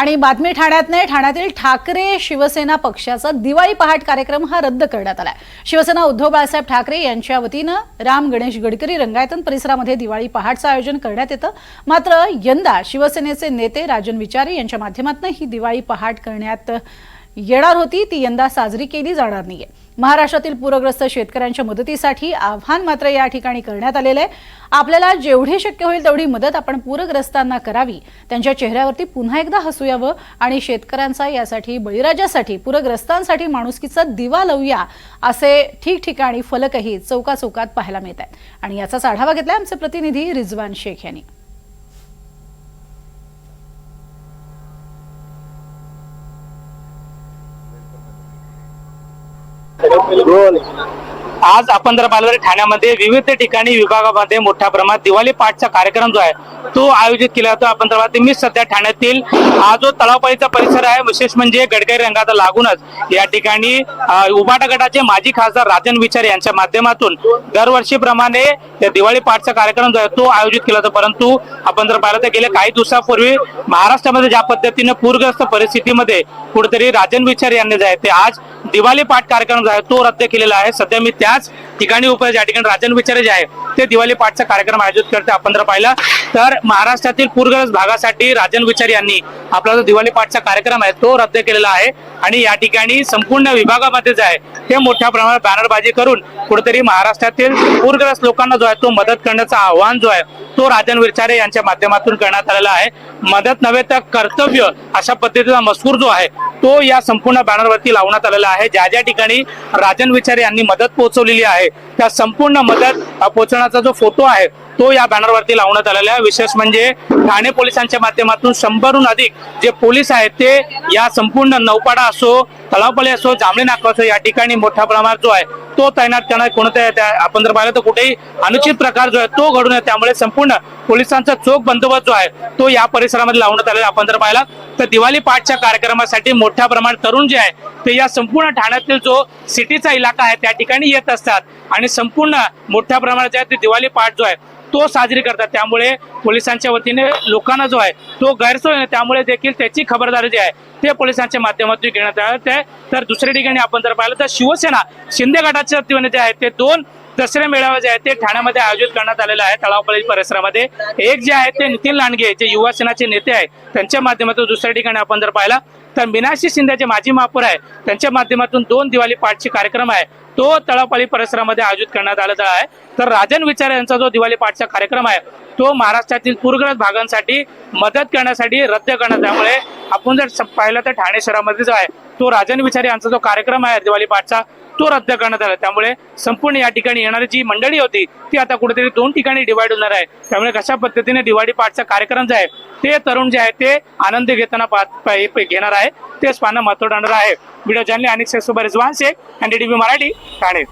आणि बातमी ठाण्यात नाही ठाण्यातील ठाकरे शिवसेना पक्षाचा दिवाळी पहाट कार्यक्रम हा रद्द करण्यात आला शिवसेना उद्धव बाळासाहेब ठाकरे यांच्या वतीनं राम गणेश गडकरी रंगायतन परिसरामध्ये दिवाळी पहाटचं आयोजन करण्यात येतं. मात्र यंदा शिवसेनेचे नेते राजन विचारे यांच्या माध्यमातून ही दिवाळी पहाट करण्यात येणार होती ती यंदा साजरी केली जाणार नाहीये. महाराष्ट्रातील पूरग्रस्त शेतकऱ्यांच्या मदतीसाठी आव्हान मात्र या ठिकाणी करण्यात आलेलं आहे. आपल्याला जेवढी शक्य होईल तेवढी मदत आपण पूरग्रस्तांना करावी. त्यांच्या चेहऱ्यावरती पुन्हा एकदा हसू यावं आणि शेतकऱ्यांचा यासाठी बळीराजासाठी पूरग्रस्तांसाठी माणुसकीचा दिवा लावूया असे ठिकठिकाणी फलकही चौकाचौकात पाहायला मिळत आहेत आणि याचाच आढावा घेतलाय आमचे प्रतिनिधी रिजवान शेख यांनी. గోల్ आज आपण जर पाहिलं तर ठाण्यामध्ये विविध ठिकाणी विभागामध्ये मोठ्या प्रमाणात दिवाळी पाठचा कार्यक्रम जो आहे तो आयोजित केला जातो. आपण जर मी सध्या ठाण्यातील हा जो तळावपाळीचा परिसर आहे विशेष म्हणजे गडकरी रंगाचा लागूनच या ठिकाणी अ, उबाटा गटाचे माजी खासदार राजन विचार यांच्या माध्यमातून दरवर्षीप्रमाणे दिवाळी पाठचा कार्यक्रम जो आहे तो आयोजित केला जातो. परंतु आपण जर पाहिलं तर गेल्या काही दिवसापूर्वी महाराष्ट्रामध्ये ज्या पद्धतीने पूरग्रस्त परिस्थितीमध्ये कुठेतरी राजन विचार यांनी जे आहे ते आज दिवाळी पाठ कार्यक्रम जो आहे तो रद्द केलेला आहे. सध्या मी त्या त्याच ठिकाणी उप ज्या ठिकाणी राजन विचारे जे आहे ते दिवाळी पाठचा कार्यक्रम आयोजित करते. आपण जर पाहिलं तर महाराष्ट्रातील पूरग्रस्त भागासाठी राजन विचारे यांनी आपला जो दिवाळी पाठचा कार्यक्रम आहे तो रद्द केलेला आहे. आणि या ठिकाणी संपूर्ण विभागामध्ये जे आहे ते मोठ्या प्रमाणात बॅनरबाजी करून कुठेतरी महाराष्ट्रातील पूरग्रस्त लोकांना जो आहे तो मदत करण्याचा आव्हान जो आहे तो राजन विचारे यांच्या माध्यमातून करण्यात आलेला आहे. मदत नव्हे तर कर्तव्य अशा पद्धतीचा मजकूर जो आहे तो या संपूर्ण बॅनरवरती लावण्यात आलेला आहे. ज्या ज्या ठिकाणी राजन विचारे यांनी मदत पोहोचवलेली आहे त्या संपूर्ण मदत अ, पोहोचवण्याचा जो फोटो आहे तो या बॅनरवरती लावण्यात आलेला आहे. विशेष म्हणजे ठाणे पोलिसांच्या माध्यमातून शंभरहून अधिक जे पोलीस आहेत ते या संपूर्ण नौपाडा असो तलावपल्ली असो जांभळे नाका असो या ठिकाणी मोठ्या प्रमाणात जो आहे तो तैनात करणार कोणत्या आपण जर पाहिलं तर कुठेही अनुचित प्रकार जो आहे तो घडून येतो. त्यामुळे संपूर्ण पोलिसांचा चोख बंदोबस्त जो आहे तो या परिसरामध्ये लावण्यात आलेला आपण जर पाहिला तर दिवाळी पाठच्या कार्यक्रमासाठी मोठ्या प्रमाणात तरुण जे आहे ते या संपूर्ण ठाण्यातील जो सिटीचा इलाका आहे त्या ठिकाणी येत असतात. आणि संपूर्ण मोठ्या प्रमाणात जे आहे ते दिवाळी पाठ जो आहे तो साजरी करतात त्यामुळे पोलिसांच्या वतीने लोकांना जो आहे तो गैरसोय आहे. त्यामुळे देखील त्याची खबरदारी जी आहे ते पोलिसांच्या माध्यमातून घेण्यात आलं आहे तर दुसऱ्या ठिकाणी आपण जर पाहिलं तर शिवसेना शिंदे गटाच्या वतीने जे आहे ते दोन दसरे मेळावे जे आहे ते ठाण्यामध्ये आयोजित करण्यात आलेले आहे तळावपल्ली परिसरामध्ये. एक जे आहे ते नितीन लांडगे जे युवा सेनाचे नेते आहेत त्यांच्या माध्यमातून दुसऱ्या ठिकाणी आपण जर पाहिला तर मीनाक्षी शिंदे जे माजी महापौर आहे त्यांच्या माध्यमातून दोन दिवाळी पाठचे कार्यक्रम आहे. तो तळावपाली परिसरामध्ये आयोजित करण्यात आलेला आहे. तर राजन विचार यांचा जो दिवाळी पाठचा कार्यक्रम आहे तो महाराष्ट्रातील पूरग्रस्त भागांसाठी मदत करण्यासाठी रद्द करण्यात त्यामुळे आपण जर पाहिलं तर ठाणे शहरामध्ये जो आहे तो राजन विचारे यांचा जो कार्यक्रम आहे दिवाळी पाठचा तो रद्द करण्यात आला. त्यामुळे संपूर्ण या ठिकाणी येणारी जी मंडळी होती ती आता कुठेतरी दोन ठिकाणी डिवाइड होणार आहे. त्यामुळे कशा पद्धतीने दिवाळी पाठचा कार्यक्रम जो आहे ते तरुण जे आहे ते आनंद घेताना पाहत- घेणार आहे. तेच पाहणं महत्त्व ठरणार आहे. व्हिडिओ जर्नली आणि सोबत रिजवान शेख एनडीटीव्ही मराठी ठाणे.